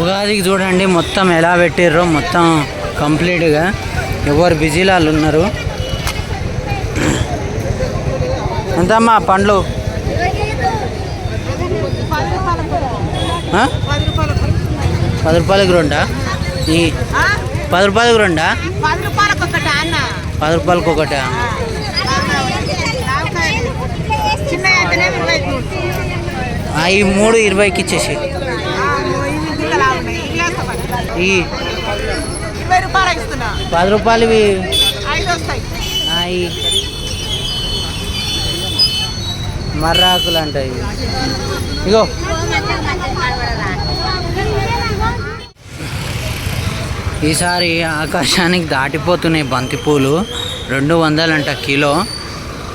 ఉగాదికి చూడండి మొత్తం ఎలా పెట్టిర్రో మొత్తం కంప్లీట్గా. ఎవరు బిజీలో వాళ్ళు ఉన్నారు. ఎంతమ్మా పండ్లు? పది రూపాయలకి రెండా? ఈ పది రూపాయలకు రెండా? పది రూపాయలకు ఒకటా? ఈ మూడు ఇరవైకి ఇచ్చేసి ఇవి గిన్నెలా ఉన్నాయి ఇవి వేస్తామని. ఈ రూపాయలు పది ఆ, ఈ మర్రాకులు అంటాయి ఇగో. ఈసారి ఆకాశానికి దాటిపోతున్నాయి బంతిపూలు. రెండు వందలంట కిలో.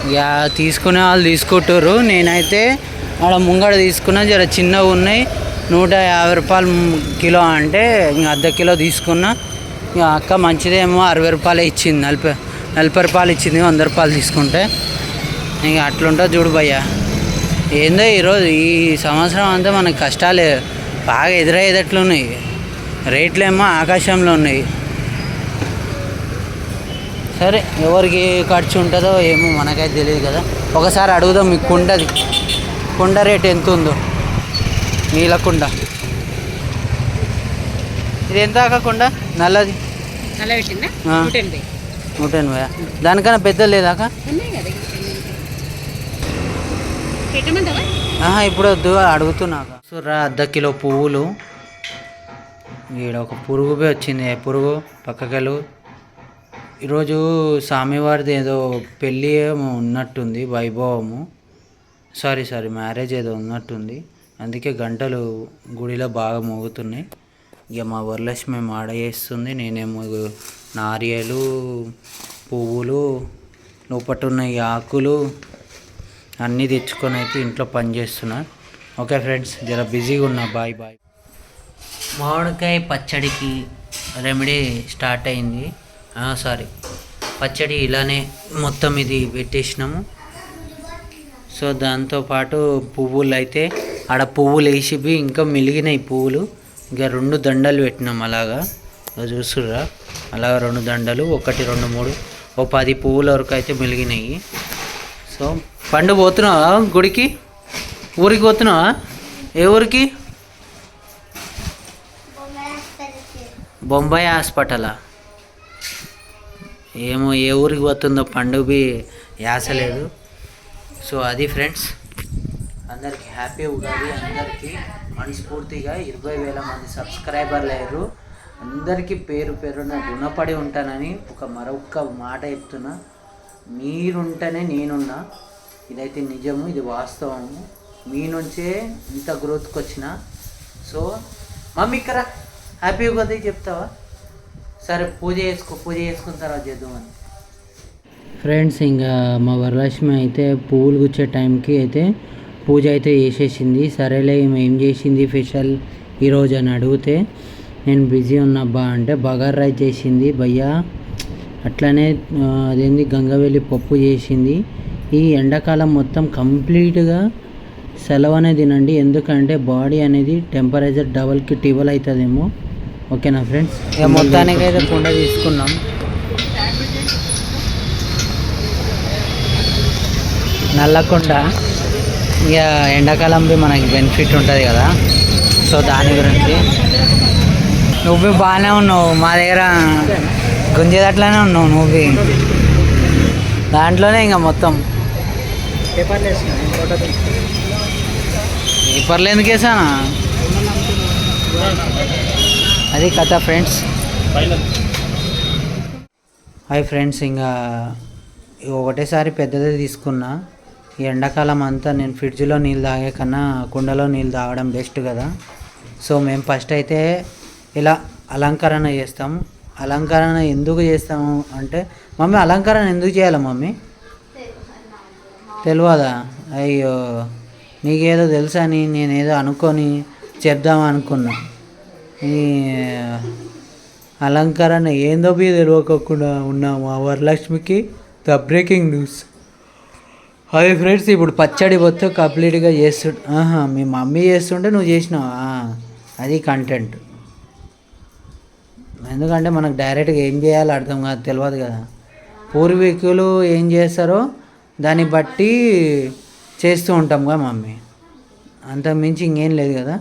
ఇక తీసుకునే వాళ్ళు తీసుకుంటారు నేనైతే ఆడ ముంగడ తీసుకున్నా జర చిన్నగా ఉన్నాయి. నూట యాభై రూపాయలు కిలో అంటే ఇంక అర్ధ కిలో తీసుకున్నా ఇక అక్క మంచిదేమో అరవై రూపాయలే ఇచ్చింది నలభై నలభై రూపాయలు ఇచ్చింది వంద రూపాయలు తీసుకుంటే. ఇంక అట్లుంటుంది చూడు భయ్య. ఏందో ఈరోజు ఈ సంవత్సరం అంతా మనకి కష్టాలే బాగా ఎదురయ్యేటట్లున్నాయి రేట్లేమో ఆకాశంలో ఉన్నాయి. సరే ఎవరికి ఖర్చు ఉంటుందో ఏమో మనకైతే తెలియదు కదా. ఒకసారి అడుగుదాం మీకు కుండది. కుండ రేట్ ఎంత ఉందో. నీళ్ళ కుండ ఇది ఎంత అక్క కుండ? నల్లది. నూట ఎనభై దానికన్నా పెద్ద లేదాక ఇప్పుడు వద్దు అడుగుతున్నాక సుర్రా అర్ధ కిలో పువ్వులు. ఈడ ఒక పురుగు వచ్చింది ఏ పురుగు పక్కకెళ్ళు. ఈరోజు స్వామివారిది ఏదో పెళ్ళి ఏమో ఉన్నట్టుంది వైభవము. సారీ సారీ మ్యారేజ్ ఏదో ఉన్నట్టుంది. అందుకే గంటలు గుడిలో బాగా మోగుతున్నాయి. ఇక మా వరలక్ష్మి మాడవేస్తుంది నేనేమో నారియలు పువ్వులు లోపట ఉన్న ఈ ఆకులు అన్నీ తెచ్చుకొని అయితే ఇంట్లో పని చేస్తున్నా. ఓకే ఫ్రెండ్స్ జర బిజీగా ఉన్నా. Bye bye. మామిడికాయ పచ్చడికి రెమెడీ స్టార్ట్ అయింది. సారీ. పచ్చడి ఇలానే మొత్తం ఇది పెట్టేసినాము. సో దాంతోపాటు పువ్వులు అయితే ఆడ పువ్వులు వేసివి ఇంకా మిలిగినాయి పువ్వులు. ఇంకా రెండు దండలు పెట్టినాం అలాగా. ఇగో చూస్తుర్రా అలాగా రెండు దండలు ఒకటి రెండు మూడు ఓ పది పువ్వుల వరకు అయితే మిలిగినాయి. సో పండు పోతున్నావా గుడికి? ఊరికి పోతున్నావా? ఏ ఊరికి? బొంబాయి హాస్పిటలా? ఏమో ఏ ఊరికి పోతుందో పండుగ యాస లేదు సో అది ఫ్రెండ్స్ అందరికి హ్యాపీ ఉగాది అందరికీ మనస్ఫూర్తిగా ఇరవై వేల మంది సబ్స్క్రైబర్లు అయ్యారు. అందరికీ పేరు పేరున రుణపడి ఉంటానని ఒక మరొక మాట చెప్తున్నా. మీరుంటేనే నేనున్నా. ఇదైతే నిజము ఇది వాస్తవము. మీ నుంచే ఇంత గ్రోత్కి వచ్చిన. సో మమ్మీ ఇక్కడ హ్యాపీ ఉగాది చెప్తావా? సరే పూజ చేసుకో పూజ చేసుకున్న తర్వాత చేద్దామని ఫ్రెండ్స్ ఇంకా మా వరలక్ష్మి అయితే పువ్వులు గుచ్చే టైంకి అయితే పూజ అయితే చేసేసింది. సరేలే ఈమె ఏం చేసింది స్పెషల్ ఈరోజు అని అడిగితే నేను బిజీ ఉన్నబ్బా అంటే బగార్ రైస్ చేసింది. భయ్యా అట్లానే అదేంది గంగవెల్లి పప్పు చేసింది. ఈ ఎండాకాలం మొత్తం కంప్లీట్గా సెలవు అనేది తినండి. ఎందుకంటే బాడీ అనేది టెంపరేచర్ డబల్కి టిబల్ అవుతుందేమో ఓకేనా ఫ్రెండ్స్? ఇక మొత్తానికి అయితే కుండ తీసుకున్నాం. నల్లకొండ. ఇక ఎండాకాలంలో మనకి బెనిఫిట్ ఉంటుంది కదా. సో దాని గురించి. నువ్వు బాగానే ఉన్నావు. మా దగ్గర గుంజేదట్లనే ఉన్నావు నువ్వు దాంట్లోనే ఇంకా మొత్తం. పేపర్లు ఎందుకు వేసానా? అది కథ ఫ్రెండ్స్. హాయ్ ఫ్రెండ్స్ ఇంకా ఇక ఒకటేసారి పెద్దదే తీసుకున్నా. ఈ ఎండాకాలం అంతా నేను ఫ్రిడ్జ్లో నీళ్ళు తాగే కన్నా కుండలో నీళ్ళు తాగడం బెస్ట్ కదా. సో మేము ఫస్ట్ అయితే ఇలా అలంకరణ చేస్తాం. అలంకరణ ఎందుకు చేస్తాము అంటే మమ్మీ అలంకరణ ఎందుకు చేయాలి మమ్మీ? తెలియదా అయ్యో నీకేదో తెలుసా అని నేనేదో అనుకొని చెప్దాం అనుకున్నా. ఈ అలంకరణ ఏందో బీ ఉన్నాము. వరలక్ష్మికి ద బ్రేకింగ్ న్యూస్. అవి ఫ్రెండ్స్ ఇప్పుడు పచ్చడి మొత్తం కంప్లీట్గా చేస్తు ఆహా మీ మమ్మీ చేస్తుంటే నువ్వు చేసినావు? అది కంటెంట్ ఎందుకంటే మనకు డైరెక్ట్గా ఏం చేయాలో అర్థం కాదు తెలియదు కదా. పూర్వీకులు ఏం చేస్తారో దాన్ని బట్టి చేస్తూ ఉంటాం కదా మమ్మీ. అంత మించి ఇంకేం లేదు కదా.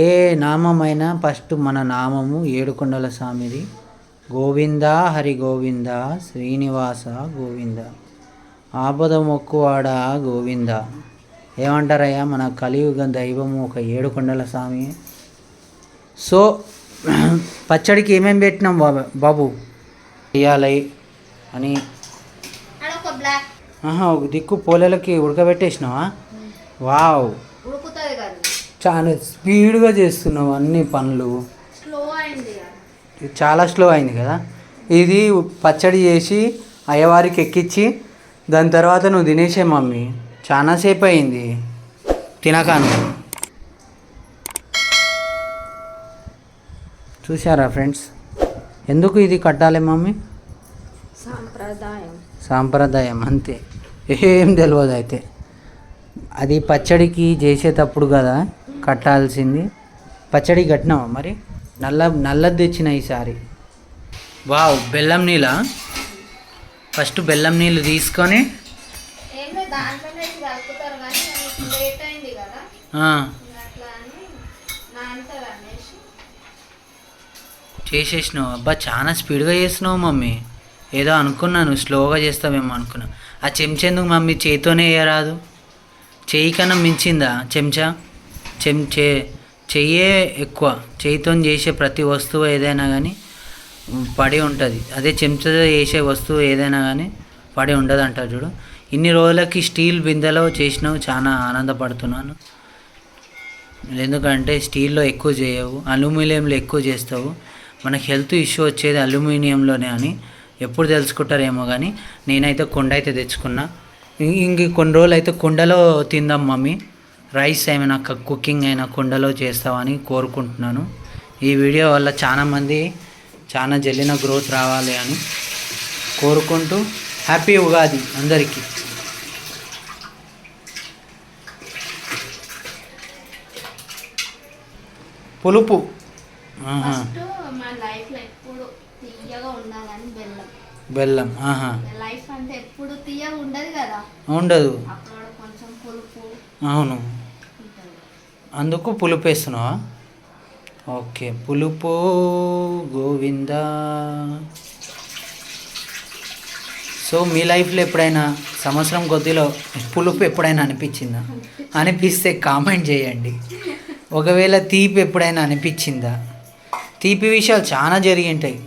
ఏ నామమైనా ఫస్ట్ మన నామము ఏడుకొండల స్వామిది. గోవింద హరి గోవింద శ్రీనివాస గోవింద. ఆపద మొక్కువాడ గోవింద. ఏమంటారయ్యా మన కలియుగ దైవము ఒక ఏడుకొండల స్వామి. సో పచ్చడికి ఏమేమి పెట్టినాం బాబా బాబు? వేయాలి అని. ఒక దిక్కు పోలేలకి ఉడకబెట్టేసినావా? వావ్. చాలా స్పీడ్గా చేస్తున్నావు అన్ని పనులు. స్లో చాలా స్లో అయింది కదా. ఇది పచ్చడి చేసి అయ్యవారికి ఎక్కించి దాని తర్వాత నువ్వు తినేసే మమ్మీ. చాలాసేపు అయింది. తినకాను. చూసారా ఫ్రెండ్స్ ఎందుకు ఇది కట్టాలి మమ్మీ? సాంప్రదాయం. సాంప్రదాయం అంతే. ఏం తెలియదు అయితే. అది పచ్చడికి చేసేటప్పుడు కదా కట్టాల్సింది. పచ్చడి కట్టినావా మరి? నల్ల నల్లది తెచ్చిన ఈసారి. వావ్ బెల్లం నీళ్ళ ఫస్ట్ బెల్లం నీళ్ళు తీసుకొని చేసేసినావు. అబ్బా చాలా స్పీడ్గా చేస్తున్నావు మమ్మీ. ఏదో అనుకున్నాను స్లోగా చేస్తావేమో అనుకున్నా. ఆ చెంచా ఎందుకు మమ్మీ చేతితోనే వేయరాదు. చెయ్యి కన్నా మించిందా చెంచా? చెంచే చెయ్యే ఎక్కువ చేయితో చేసే ప్రతి వస్తువు ఏదైనా కానీ పడి ఉంటుంది. అదే చెంచాతో చేసే వస్తువు ఏదైనా కానీ పడి ఉండదు అంటారు చూడు. ఇన్ని రోజులకి స్టీల్ బిందెలో చేసినావు చాలా ఆనందపడుతున్నాను. ఎందుకంటే స్టీల్లో ఎక్కువ చేయవు అల్యూమినియంలో ఎక్కువ చేస్తావు. మనకు హెల్త్ ఇష్యూ వచ్చేది అల్యూమినియంలోనే అని ఎప్పుడు తెలుసుకుంటారేమో కానీ నేనైతే కొండ అయితే తెచ్చుకున్నా. ఇంక కొన్ని రోజులు అయితే కుండలో తిందాం మమ్మీ. రైస్ ఏమైనా కుకింగ్ అయినా కుండలో చేస్తామని కోరుకుంటున్నాను. ఈ వీడియో వల్ల చాలామంది చాలా జల్లిన గ్రోత్ రావాలి అని కోరుకుంటూ హ్యాపీ ఉగాది అందరికీ. పులుపు. బెల్లం. లైఫ్ అంటే ఎప్పుడు తీయగా ఉండదు కదా. ఉండదు. అవును. అందుకు పులుపు వేస్తున్నావా ఓకే పులుపు గోవింద. సో మీ లైఫ్లో ఎప్పుడైనా సంవత్సరం కొద్దిలో పులుపు ఎప్పుడైనా అనిపించిందా? అనిపిస్తే కామెంట్ చేయండి. ఒకవేళ తీపి ఎప్పుడైనా అనిపించిందా? తీపి విషయాలు చాలా జరిగి ఉంటాయి.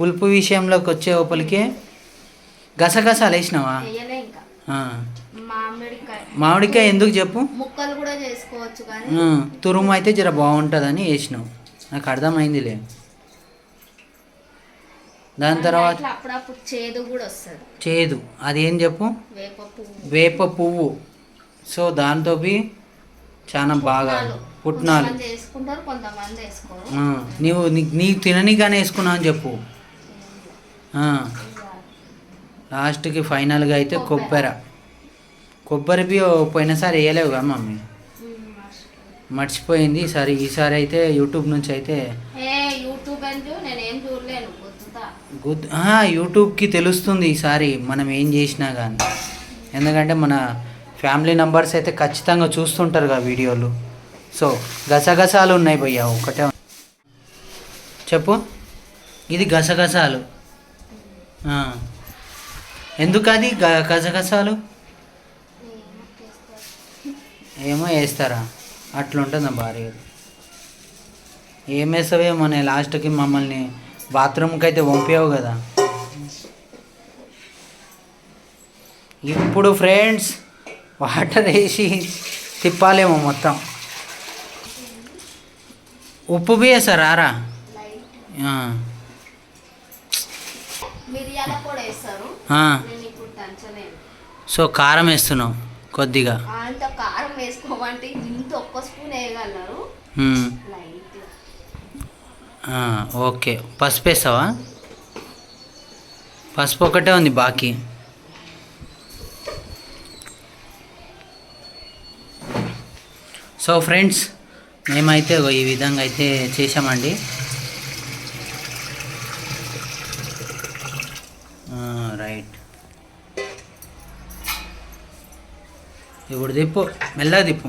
పులుపు విషయంలోకి వచ్చే లోపలికే గసగసాలు వేసినావా? మామిడికాయ. ఎందుకు చెప్పు? ముక్కలు కూడా చేసుకోవచ్చు కానీ. తురుము అయితే జర బాగుంటుందని వేసినావు. నాకు అర్థమైందిలే. దాని తర్వాత అప్పుడప్పుడు చేదు కూడా వస్తుంది. చేదు. అదేం చెప్పు? వేప పువ్వు. వేప పువ్వు. సో దాంతో చాలా బాగా పుట్నాలు. వేసుకుంటారు కొంతమంది వేసుకోరు. నీవు నీ- నీ తిననిగానే వేసుకున్నావు అని చెప్పు. లాస్ట్కి ఫైనల్గా అయితే కొబ్బరి. కొబ్బరి బి పోయినసారి వేయలేవు కదా మమ్మీ. మర్చిపోయింది. ఈసారి ఈసారి అయితే యూట్యూబ్ నుంచి అయితే గుడ్ యూట్యూబ్కి తెలుస్తుంది ఈసారి మనం ఏం చేసినా కానీ ఎందుకంటే మన ఫ్యామిలీ నంబర్స్ అయితే ఖచ్చితంగా చూస్తుంటారు కదా వీడియోలు. సో గసగసాలు ఉన్నాయి భయ్యా ఒకటే చెప్పు. ఇది గసగసాలు. ఎందుకు అది గసగసాలు ఏమో వేస్తారా? అట్లుంటుందా భార్య ఏం వేస్తావేమో నేను లాస్ట్కి మమ్మల్ని బాత్రూమ్కి అయితే పంపావు కదా. ఇప్పుడు ఫ్రెండ్స్ వాటర్ వేసి తిప్పాలేమో మొత్తం. ఉప్పు వేసారా రారా? మిరియాల కూడా వేస్తారు. ఆ. నేను ఇప్పుడు దంచలేను సో కారం వేస్తున్నావు కొద్దిగా? అంత కారం వేసుకోమంటే ఇంత ఒక్క స్పూన్ వేయగలరు? ఓకే. పసుపు వేస్తావా? పసుపు ఒకటే ఉంది బాకీ. సో ఫ్రెండ్స్ మేమైతే ఈ విధంగా అయితే చేసామండి ఇప్పుడు తిప్పు మెల్లగా తిప్పు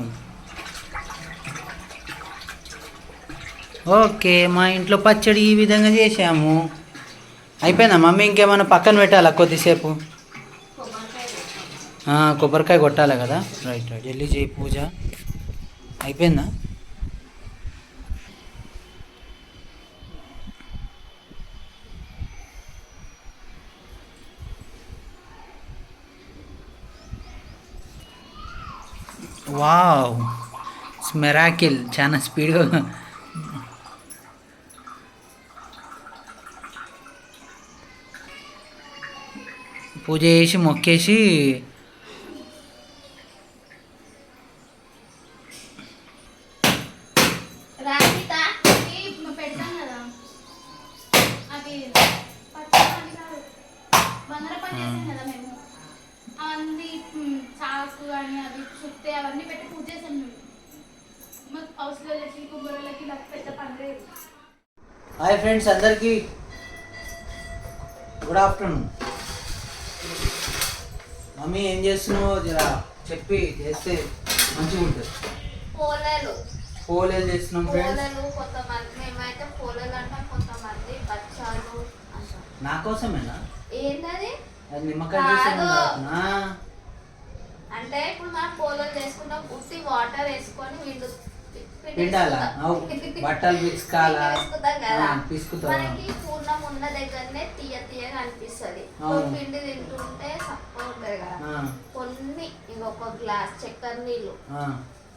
ఓకే మా ఇంట్లో పచ్చడి ఈ విధంగా చేసాము అయిపోయిందా మమ్మీ? ఇంకేమైనా పక్కన పెట్టాలా కొద్దిసేపు? కొబ్బరికాయ కొట్టాలి కదా. Right right. వెళ్ళి చేయి పూజ. అయిపోయిందా? వావ్. స్మెరాకిల్ చాలా స్పీడ్గా పూజ చేసి మొక్కేసి అవన్నీ పెట్టి పూజ చేసాం మేము. మాకు హౌస్లకి కొబ్బరిలకి నాకు పెద్ద పని లేదు. హాయ్ ఫ్రెండ్స్ అందరికీ గుడ్ ఆఫ్టర్నూన్. మమ్మీ ఏం చేస్తున్నావు జరా చెప్పి చేస్తే మంచిగా ఉంటుంది. పోలేలు. పోలేలు చేస్తున్నాం ఫ్రెండ్స్. పోలేలు కొంతమంది మేమైతే పోలేలు అంటాం కొంతమంది బచ్చాలు నా కోసమేనా? ఏంటది అది నిమ్మకాయ కాదు. అంటే ఇప్పుడు మనం పోలేలు చేసుకుంటాం ఉత్తి వాటర్ వేసుకొని వీళ్ళు పిండాలా బట్టలు పిసుకాలా మనకి పూర్ణం ఉన్న దగ్గరనే తీయ తీయగా అనిపిస్తుంది. పిండి తింటుంటే ఉంటది కదా. కొన్ని ఇంకొక గ్లాస్ చక్కెర నీళ్ళు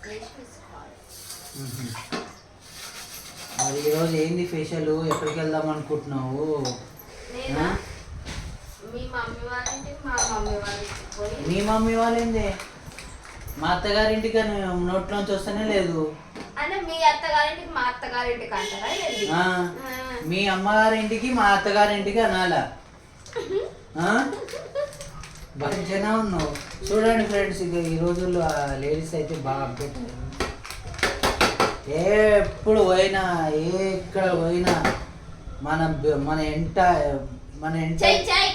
వేసి. మరి ఈరోజు ఏంది ఫేషియల్ ఎక్కడికి వెళ్దాం అనుకుంటున్నావు? మీ మమ్మీ వాళ్ళ ఇంటికి మా మమ్మీ పోయి మీ మమ్మీ వాళ్ళేంది మా అత్తగారింటికి అని నోట్లోంచి వస్తేనే లేదు అంటే మీ అత్తగారింటికి మా అత్తగారింటికి అంటారా ఏంది? ఆ, ఆ. మీ అమ్మగారింటికి మా అత్తగారింటికి అనాలా ఆ? మంచిగానే ఉన్నావు చూడండి ఫ్రెండ్స్ ఇక ఈ రోజుల్లో లేడీస్ అయితే బాగా అప్డేట్ అయ్యారు ఎప్పుడు పోయినా ఎక్కడ పోయినా మన బ- మన ఎంట మన ఎంట చెయ్యి చెయ్యి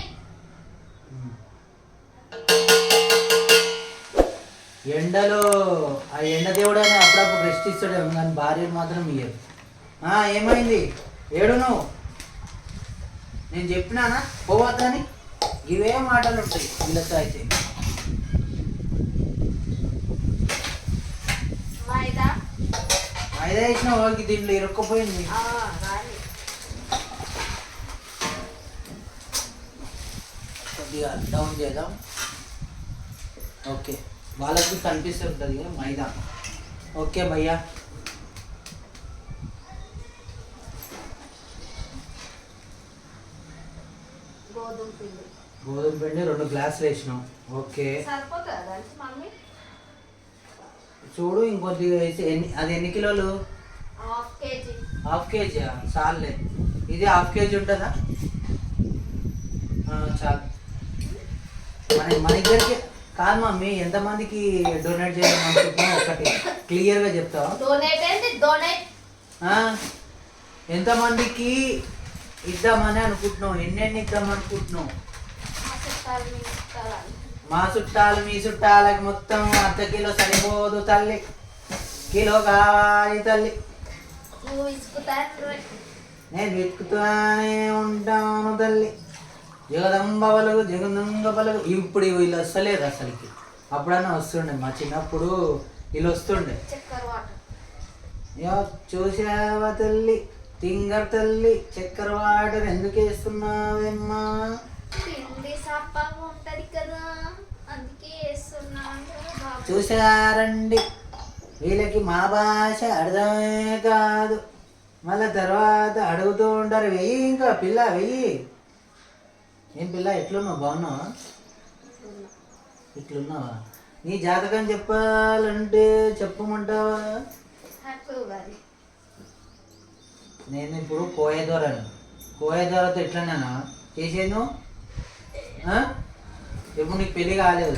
ఎండలో ఆ ఎండ దేవుడు అని అప్పుడప్పుడు రెస్ట్ ఇస్తాడేమో కానీ భార్యను మాత్రం ఇయ్యరు ఆ, ఏమైంది? ఏడు నువ్వు నేను చెప్పినానా? పోవద్దని ఇవే మాటలు ఉంటాయి వీళ్ళతో అయితే. మైదా ఐదే ఇచ్చిన వాళ్ళకి దీంట్లో ఇరుక్కుపోయింది. కొద్దిగా డౌన్ చేద్దాం. ఓకే. వాళ్ళకి కనిపిస్తుంటుంది మైదా. ఓకే భయ్యా. గోధుమ పిండి. గోధుమ పిండి రెండు గ్లాసులు వేసినాం. ఓకే. చూడు ఇంకొద్దిగా వేసి ఎన్ని అది ఎన్ని కిలోలు? Half KG. చాలులే. ఇది హాఫ్ కేజీ ఉంటుందా? చాలు. మన మన ఇద్దరికి కాదు మమ్మీ ఎంతమందికి డొనేట్ చేయాలి అనుకుంటున్నావు ఒకటి క్లియర్గా చెప్తావా డొనేట్ ఏంటి డొనేట్ ఆ? ఎంతమందికి ఇద్దామని అనుకుంటున్నావు? ఎన్నెన్ని ఇద్దాం అనుకుంటున్నావు? మా చుట్టాలు మీ చుట్టాలు. అని. మా చుట్టాలు మీ చుట్టాలకి మొత్తం అర్ధ కిలో సరిపోదు తల్లి. కిలో కావాలి తల్లి. నువ్వు నేను వెతుకుతూనే ఉంటాను తల్లి. జగదంబ పలుగు జగదంబ పలుగు ఇప్పుడు వీళ్ళు వస్తలేదు అసలుకి. అప్పుడన్నా వస్తుండే మా చిన్నప్పుడు వీళ్ళు వస్తుండే. చూసావా తల్లి? తింగర్ తల్లి చక్కెర వాటర్ ఎందుకు వేస్తున్నావేమ్మా? చూసారండి వీళ్ళకి మా భాష అర్థమే కాదు. మళ్ళీ తర్వాత అడుగుతూ ఉంటారు వెయ్యి ఇంకా పిల్ల వెయ్యి. ఏం పిల్ల ఎట్లున్నావు? బాగున్నావా? ఇట్లున్నావా? నీ జాతకం చెప్పాలంటే చెప్పమంటావా? నేను ఇప్పుడు కోయదోరను కోయదోరతో ఎట్లనేనా చేసేను ఆ? ఇప్పుడు నీకు పెళ్ళి కాలేదు?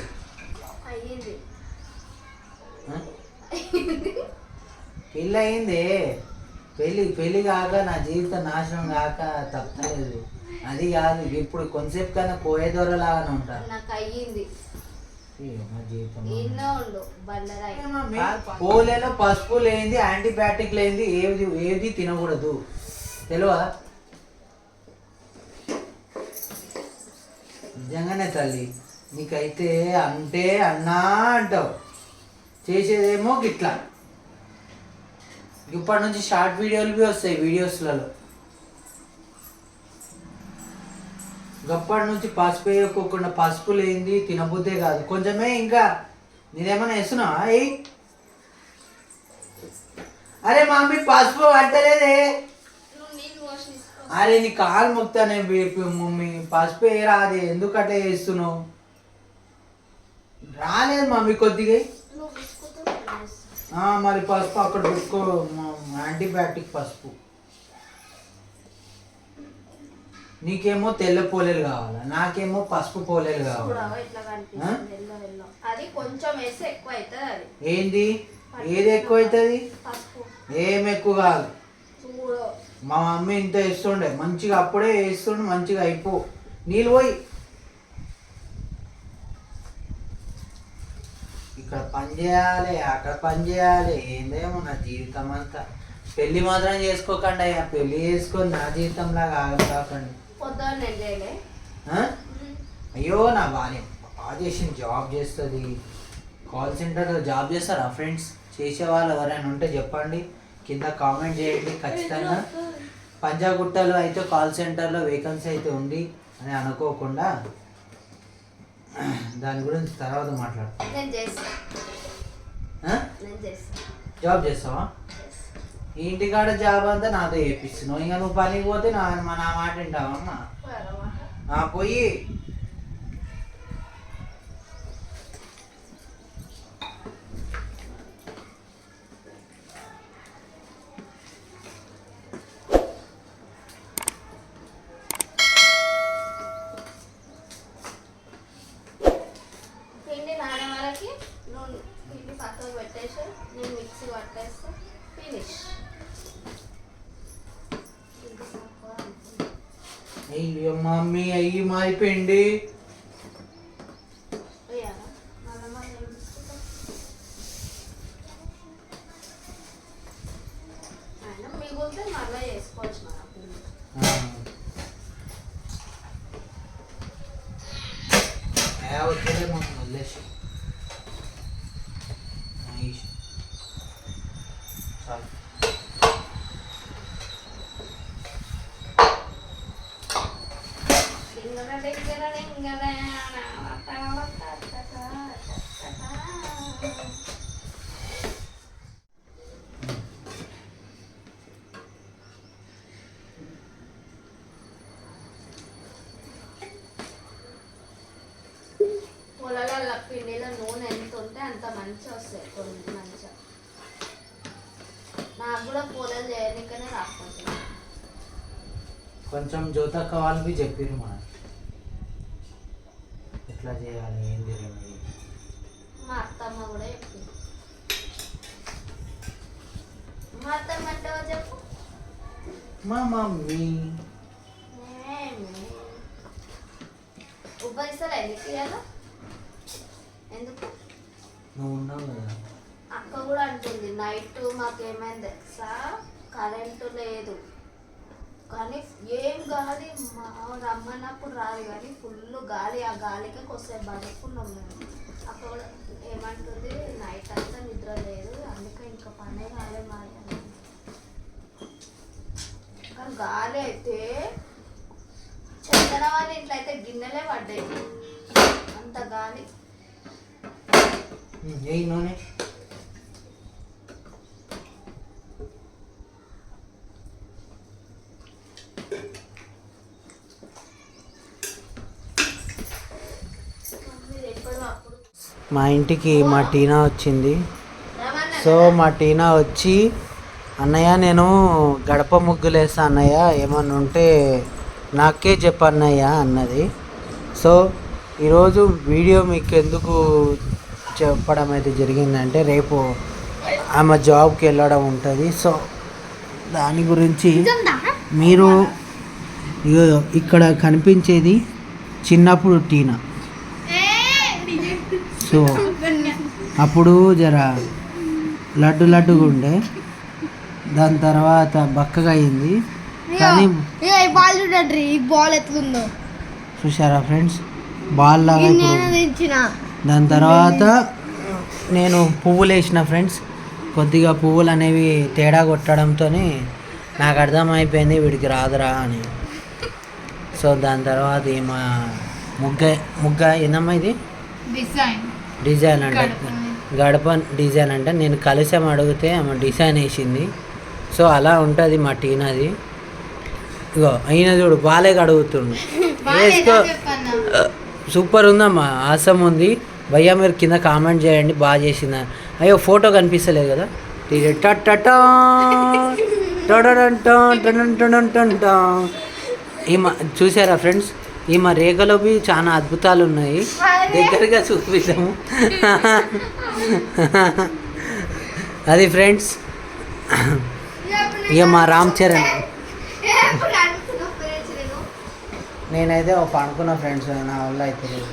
పెళ్ళి అయింది పెళ్ళి పెళ్ళి కాక నా జీవితం నాశనం కాక తప్పలేదు. అది కాదు ఇప్పుడు కొంచెంసేపు కన్నా కోయేదొరలాగానే ఉంటాను నాకు అయ్యింది నా జీవితం ఎన్నో ఉండు బండరాయి. పోలేలో పసుపు లేనిది యాంటీబయాటిక్ లేనిది ఏది ఏది తినకూడదు. తెలియదా నిజంగానే తల్లి నీకైతే అంటే అన్నా అంటావు. చేసేదేమో గిట్లా. ఇప్పటి నుంచి షార్ట్ వీడియోలు బి వస్తాయి వీడియోస్లలో. గప్పటి నుంచి పసుపు వేయకోకుండా పసుపు లేనిది తినబుద్దే కాదు. కొంచెమే ఇంకా నేనేమన్నా వేస్తున్నా ఏయ్! అరే మమ్మీ పసుపు పట్టలేదే అరే నీ కాలు మొక్తానే మమ్మీ. పసుపు ఏ రాదే? ఎందుకు అట్లా చేస్తున్నావు? రాలేదు మమ్మీ కొద్దిగా. మరి పసుపు అక్కడ పెట్టుకో యాంటీబయాటిక్ పసుపు. నీకేమో తెల్ల పోలేలు కావాలా? నాకేమో పసుపు పోలేలు కావాలి? ఏంది? ఏది ఎక్కువ అవుతుంది ఏం ఎక్కువ కాదు. మా మమ్మీ ఇంత వేస్తుండే మంచిగా అప్పుడే వేస్తుండే మంచిగా అయిపో. నీళ్ళు పోయి. ఇక్కడ పని చేయాలి అక్కడ పని చేయాలి. ఏందేమో నా జీవితం అంతా. పెళ్ళి మాత్రం చేసుకోకండి అయ్యా. పెళ్ళి చేసుకొని నా జీవితం లాగా ఆగం కాకండి? అయ్యో నా భార్య బాగా చేసింది. జాబ్ చేస్తుంది. కాల్ సెంటర్లో జాబ్ చేస్తారా ఫ్రెండ్స్? చేసే వాళ్ళు ఎవరైనా ఉంటే చెప్పండి. కింద కామెంట్ చేయండి. ఖచ్చితంగా. పంజాగుట్టలో అయితే కాల్ సెంటర్లో వేకెన్సీ అయితే ఉంది అని అనుకోకుండా దాని గురించి తర్వాత మాట్లాడతాం. నేను చేస్తా. ఆ? నేను చేస్తా. జాబ్ చేస్తావా? ఇంటికాడ జాబ్ అంతా నాతో చేపిస్తున్నావు. ఇంకా నువ్వు పనికి పోతే నా నా మాట వింటావమ్మా పోయి పిండి నానే వరకు నువ్వు పిండి పక్కకు పెట్టేసి నేను మిక్సీ పట్టేస్తే ఫినిష్ అయ్యో మమ్మీ అయ్యి మారిపోయింది మిగిలితే మళ్ళీ చేసుకోవచ్చు మనం పిండి వచ్చేదే మమ్మీ వదిలేసి నైస్. చాలు డింగన డింగన డింగన పొలాల పిండిలో నూనె ఎంత ఉంటే అంత మంచిగా వస్తాయి కొన్ని మంచిగా నాకు కూడా పూలలు చేయడానికనే రాకపోతుంది కొంచెం జ్యోతక్క వాళ్ళకి చెప్పిరు మన. ఎట్లా చేయాలి ఏంది రెమెడీ మా అత్తమ్మ కూడా చెప్పింది. మా అత్తమ్మ అంటే చెప్పు? మా మమ్మీ. ఏమి? ఉబ్బరిస్తలే ఎందుకు ఇవాళ ఎందుకు? నువ్వు ఉన్నావు కదా. అక్క కూడా అంటుంది నైట్ మాకేమైంది తెలుసా? కరెంటు లేదు. కానీ ఏం గాలి రమ్మన్నప్పుడు రాదు కానీ ఫుల్ గాలి ఆ గాలికే కొద్దిసేపు బతుకున్నాం మేము. అక్కడ కూడా ఏమంటుంది నైట్ అంతా నిద్ర లేదు అందుకే ఇంకా పనే కాలే మాది కానీ గాలి అయితే చందన వాళ్ళ ఇంట్లో అయితే గిన్నెలే పడ్డాయి. అంత గాలి. నూనె మీరు ఎప్పుడు అప్పుడు మా ఇంటికి మా టీనా వచ్చింది. సో మా టీనా వచ్చి అన్నయ్య నేను గడప ముగ్గులేసా అన్నయ్య ఏమన్నా ఉంటే నాకే చెప్పన్నయ్య అన్నది. సో ఈరోజు వీడియో మీకు ఎందుకు చెప్పడం అయితే జరిగిందంటే రేపు ఆమె జాబ్కి వెళ్ళడం ఉంటుంది. సో దాని గురించి మీరు ఇక్కడ కనిపించేది చిన్నప్పుడు టీనా. సో అప్పుడు జర లడ్డు లడ్డుగా ఉండే. దాని తర్వాత బక్కగా అయింది. కానీ బాల్ చూడండి ఈ బాల్ ఎట్లుందో. చూసారా ఫ్రెండ్స్? బాల్ లాగా దాని తర్వాత నేను పువ్వులు వేసిన ఫ్రెండ్స్. కొద్దిగా పువ్వులు అనేవి తేడా కొట్టడంతో నాకు అర్థమైపోయింది వీడికి రాదురా అని. సో దాని తర్వాత మా ముగ్గ ముగ్గ ఏందమ్మా ఇది? డిజైన్. డిజైన్ అంటే గడప. డిజైన్ అంటే నేను కలిసాం అడిగితే ఆమె డిజైన్ వేసింది. సో అలా ఉంటుంది మా టీనాది. ఇగో అయిన చూడు బాలే అడుగుతుండు. వేసుకో. సూపర్ ఉందమ్మా ఆసం ఉంది. భయ్యా మీరు కింద కామెంట్ చేయండి బాగా చేసిందా అయ్యో ఫోటో కనిపిస్తలేదు కదా. టట్టటా, టడడంటా, టడంటడంటంటా. ఈమ చూసారా ఫ్రెండ్స్? ఈమె రేఖలోవి చాలా అద్భుతాలు ఉన్నాయి. దగ్గరగా చూపిస్తాము అది ఫ్రెండ్స్ ఇక మా రామ్ చరణ్. నేనైతే ఒక అనుకున్న ఫ్రెండ్స్ నా వల్ల అయితే లేదు.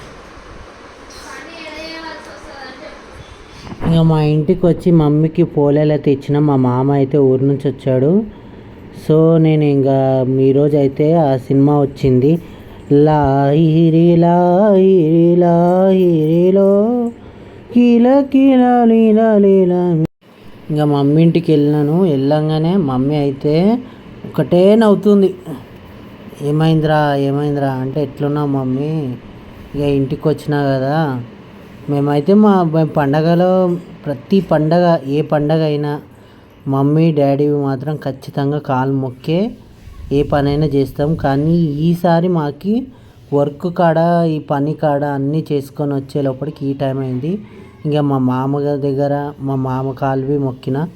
ఇక మా ఇంటికి వచ్చి మమ్మీకి పోలేలా తెచ్చిన మా మామ అయితే ఊరి నుంచి వచ్చాడు. సో నేను ఇంకా ఈరోజు అయితే ఆ సినిమా వచ్చింది. లాహిరి లాహిరి లాహిరిలో కీల కీల ఇంకా మమ్మీ ఇంటికి వెళ్ళినాను. వెళ్ళంగానే మమ్మీ అయితే ఒకటే నవ్వుతుంది. ఏమైందిరా ఏమైందిరా అంటే ఎట్లున్నావు మమ్మీ? ఇక ఇంటికి వచ్చినా కదా. మేమైతే మా పండగలో ప్రతి పండగ ఏ పండగ అయినా మమ్మీ డాడీ మాత్రం ఖచ్చితంగా కాలు మొక్కే ఏ పనైనా చేస్తాం. కానీ ఈసారి మాకి వర్క్ కాడ ఈ పని కాడ అన్నీ చేసుకొని వచ్చే లోపలికి ఈ టైం అయింది. ఇంకా మా మామగారి దగ్గర మా మామ కాలువి మొక్కిన.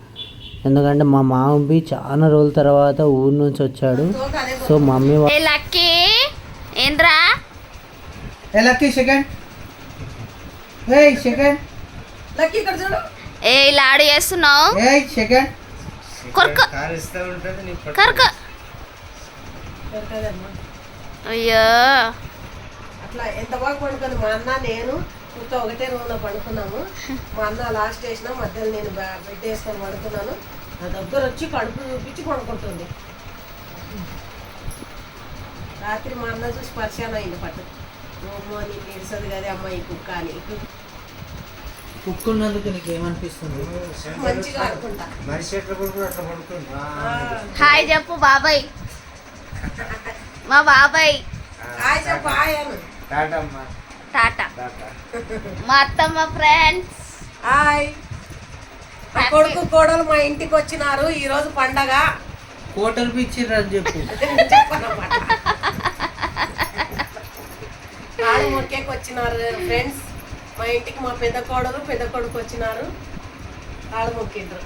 ఎందుకంటే మా మామవి చాలా రోజుల తర్వాత ఊరు నుంచి వచ్చాడు. So mummy Lucky? ఏంట్రా ఏ Lucky second. A second. Lucky ఇక్కడ చూడు. ఏ ఇలా ఆడు చేస్తున్నావు? A second. కొరక. కరక. దొరకదమ్మా. అయ్యో. అట్లా ఎంత బాగా పడుకుంది మా అన్న నేను ఇంకా ఒకటే రూమ్లో పడుకున్నాము. మా అన్న లాస్ట్ వేసిన మధ్యలో నేను బెడ్ వేసుకొని పడుకున్నాను. నా దగ్గర వచ్చి కడుపు చూపించి పడుకుంటుంది. రాత్రి మా అన్న చూసి పరిచయం అయింది పట్టు. అమ్మో నీకు నిలిసదు కదా అమ్మాయి కుక్క అని. కుక్కున్నందుకు నీకు ఏమనిపిస్తుంది మంచిగా అనుకుంటా హాయ్ చెప్పు బాబాయ్. మా బాబాయ్. టాటా. మా అత్తమ్మ ఫ్రెండ్స్. హాయ్. కొడుకు కోడలు మా ఇంటికి వచ్చినారు. ఈ రోజు పండగ. కోటర్ పిచ్చిర్రు అని చెప్పు. చెప్పనమాట కాళ్ళు మొక్కేకి వచ్చినారు ఫ్రెండ్స్. మా ఇంటికి మా పెద్ద కోడలు పెద్ద కొడుకు వచ్చినారు. కాళ్ళు మొక్కిండ్రు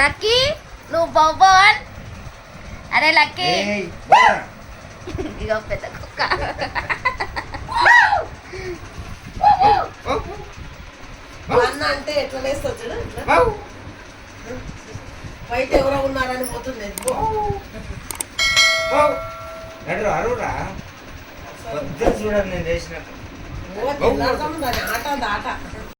లక్కీ నువ్వు బొబ్బన్. అరే లక్కీ. ఇగో పెద్ద కుక్క. మా అన్న అంటే ఎట్లా లేస్తుంది చూడు. బయట ఎవరో ఉన్నారని పోతుంది. చూడండి నేను చేసినట్టు. ఆట ఆట.